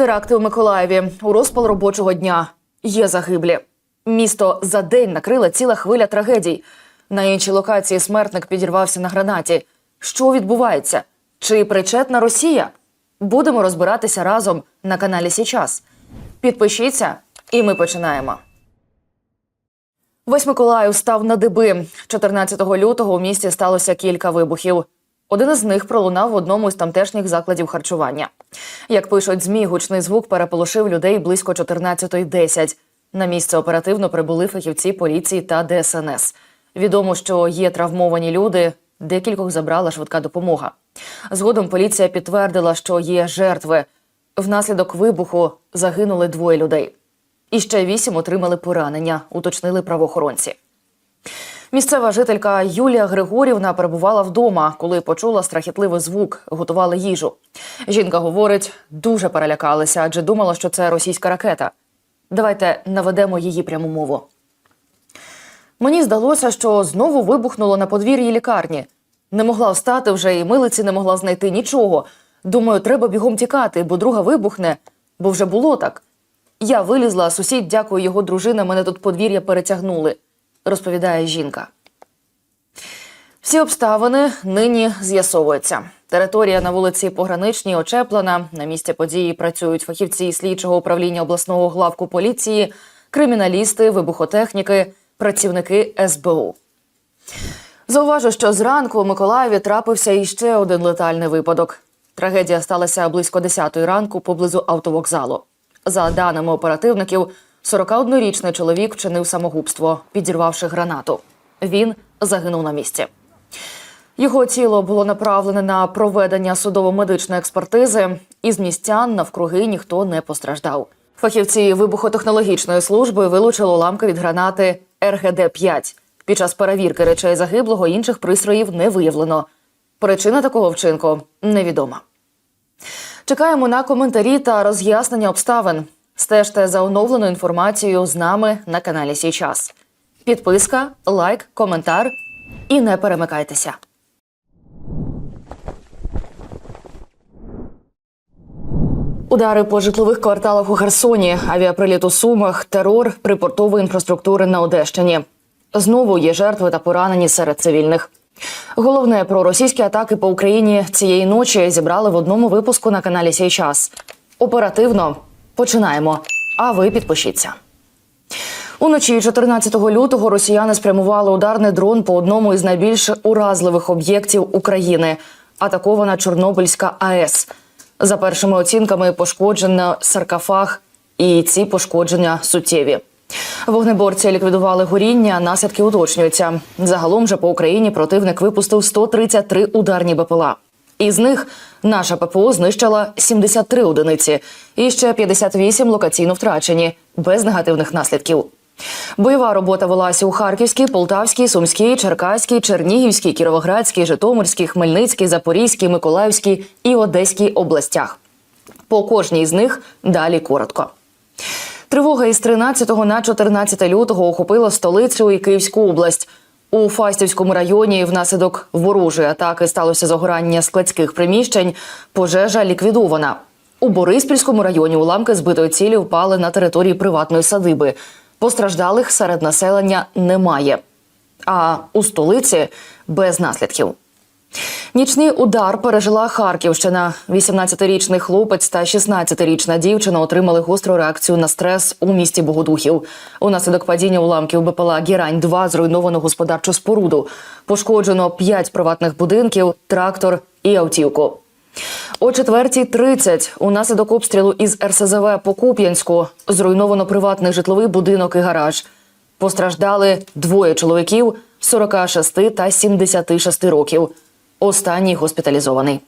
Теракти у Миколаєві у розпал робочого дня. Є загиблі. Місто за день накрила ціла хвиля трагедій. На іншій локації смертник підірвався на гранаті. Що відбувається? Чи причетна Росія? Будемо розбиратися разом на каналі Січас. Підпишіться, і ми починаємо. Весь Миколаїв став на диби. 14 лютого у місті сталося кілька вибухів. Один із них пролунав в одному із тамтешніх закладів харчування. Як пишуть ЗМІ, гучний звук переполошив людей близько 14.10. На місце оперативно прибули фахівці поліції та ДСНС. Відомо, що є травмовані люди. Декількох забрала швидка допомога. Згодом поліція підтвердила, що є жертви. Внаслідок вибуху загинули двоє людей. І ще вісім отримали поранення, уточнили правоохоронці. Місцева жителька Юлія Григорівна перебувала вдома, коли почула страхітливий звук, готували їжу. Жінка говорить, дуже перелякалася, адже думала, що це російська ракета. Давайте наведемо її пряму мову. Мені здалося, що знову вибухнуло на подвір'ї лікарні. Не могла встати вже і милиці не могла знайти нічого. Думаю, треба бігом тікати, бо друга вибухне, бо вже було так. Я вилізла, сусід, дякую його дружина, мене тут подвір'я перетягнули, розповідає жінка. Всі обставини нині з'ясовуються. Територія на вулиці Пограничній очеплена. На місці події працюють фахівці слідчого управління обласного главку поліції, криміналісти, вибухотехніки, працівники СБУ. Зауважу, що зранку у Миколаєві трапився іще один летальний випадок. Трагедія сталася близько 10 ранку поблизу автовокзалу. За даними оперативників, 41-річний чоловік вчинив самогубство, підірвавши гранату. Він загинув на місці. Його тіло було направлене на проведення судово-медичної експертизи. Із містян навкруги ніхто не постраждав. Фахівці вибухотехнологічної служби вилучили уламки від гранати РГД-5. Під час перевірки речей загиблого інших пристроїв не виявлено. Причина такого вчинку невідома. Чекаємо на коментарі та роз'яснення обставин. Стежте за оновленою інформацією з нами на каналі Січас. Підписка, лайк, коментар і не перемикайтеся. Удари по житлових кварталах у Херсоні, авіаприліт у Сумах, терор припортової інфраструктури на Одещині. Знову є жертви та поранені серед цивільних. Головне про російські атаки по Україні цієї ночі зібрали в одному випуску на каналі Сій час. Оперативно починаємо. А ви підпишіться. Уночі 14 лютого росіяни спрямували ударний дрон по одному із найбільш уразливих об'єктів України атакована Чорнобильська АЕС. За першими оцінками пошкоджено саркофаг, і ці пошкодження суттєві. Вогнеборці ліквідували горіння, наслідки уточнюються. Загалом же по Україні противник випустив 133 ударні БПЛА. Із них наша ППО знищила 73 одиниці і ще 58 локаційно втрачені, без негативних наслідків. Бойова робота велася у Харківській, Полтавській, Сумській, Черкаській, Чернігівській, Кіровоградській, Житомирській, Хмельницькій, Запорізькій, Миколаївській і Одеській областях. По кожній з них далі коротко. Тривога із 13 на 14 лютого охопила столицю і Київську область. У Фастівському районі внаслідок ворожої атаки сталося загорання складських приміщень. Пожежа ліквідована. У Бориспільському районі уламки збитої цілі впали на території приватної садиби. Постраждалих серед населення немає. А у столиці без наслідків. Нічний удар пережила Харківщина. 18-річний хлопець та 16-річна дівчина отримали гостру реакцію на стрес у місті Богодухів. Унаслідок падіння уламків БПЛА Гірань 2 зруйновано господарчу споруду. Пошкоджено 5 приватних будинків, трактор і автівку. О 4.30 унаслідок обстрілу із РСЗВ по Куп'янську зруйновано приватний житловий будинок і гараж. Постраждали двоє чоловіків 46 та 76 років. Останній госпіталізований.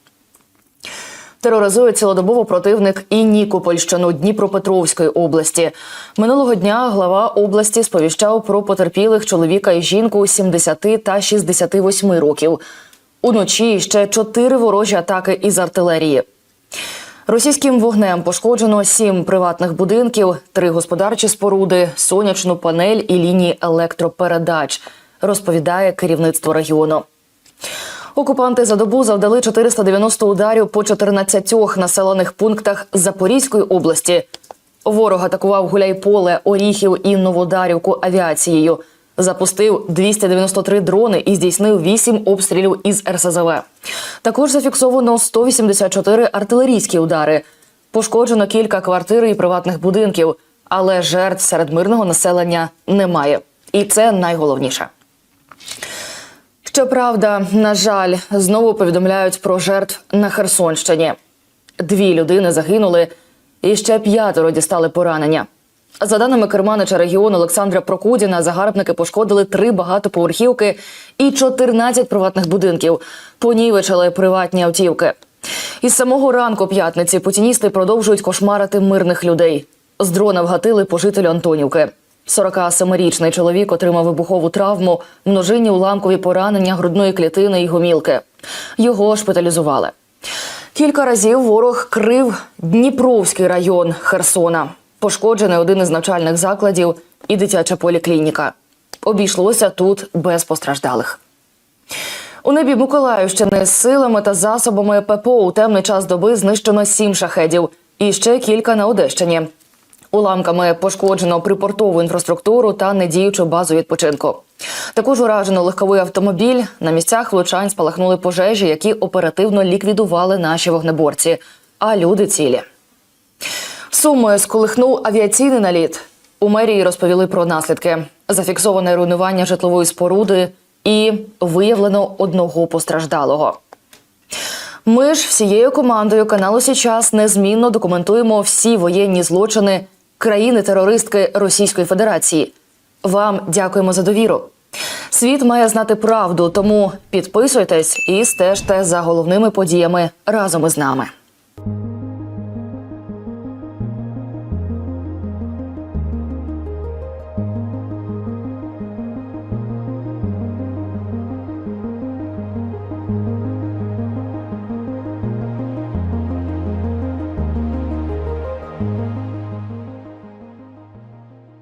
Тероризує цілодобово противник і Нікопольщину Дніпропетровської області. Минулого дня глава області сповіщав про потерпілих чоловіка і жінку 70 та 68 років. Уночі ще чотири ворожі атаки із артилерії. Російським вогнем пошкоджено сім приватних будинків, три господарчі споруди, сонячну панель і лінії електропередач, розповідає керівництво регіону. Окупанти за добу завдали 490 ударів по 14 населених пунктах Запорізької області. Ворог атакував Гуляйполе, Оріхів і Новодарівку авіацією. Запустив 293 дрони і здійснив 8 обстрілів із РСЗВ. Також зафіксовано 184 артилерійські удари. Пошкоджено кілька квартир і приватних будинків, але жертв серед мирного населення немає. І це найголовніше. Щоправда, на жаль, знову повідомляють про жертв на Херсонщині. Дві людини загинули, і ще п'ятеро дістали поранення. За даними керманича регіону Олександра Прокудіна, загарбники пошкодили три багатоповерхівки і 14 приватних будинків. Понівечили приватні автівки. Із самого ранку п'ятниці путіністи продовжують кошмарити мирних людей. З дрона вгатили по жителю Антонівки. 47-річний чоловік отримав вибухову травму, множинні уламкові поранення грудної клітини і гомілки. Його шпиталізували. Кілька разів ворог крив Дніпровський район Херсона. Пошкоджений один із навчальних закладів і дитяча поліклініка. Обійшлося тут без постраждалих. У небі Миколаївщини з силами та засобами ППО у темний час доби знищено сім шахедів і ще кілька на Одещині. Уламками пошкоджено припортову інфраструктуру та недіючу базу відпочинку. Також уражено легковий автомобіль. На місцях влучань спалахнули пожежі, які оперативно ліквідували наші вогнеборці. А люди цілі. Сумою сколихнув авіаційний наліт. У мерії розповіли про наслідки: зафіксоване руйнування житлової споруди і виявлено одного постраждалого. Ми ж всією командою каналу Січас незмінно документуємо всі воєнні злочини країни-терористки Російської Федерації. Вам дякуємо за довіру. Світ має знати правду, тому підписуйтесь і стежте за головними подіями разом із нами.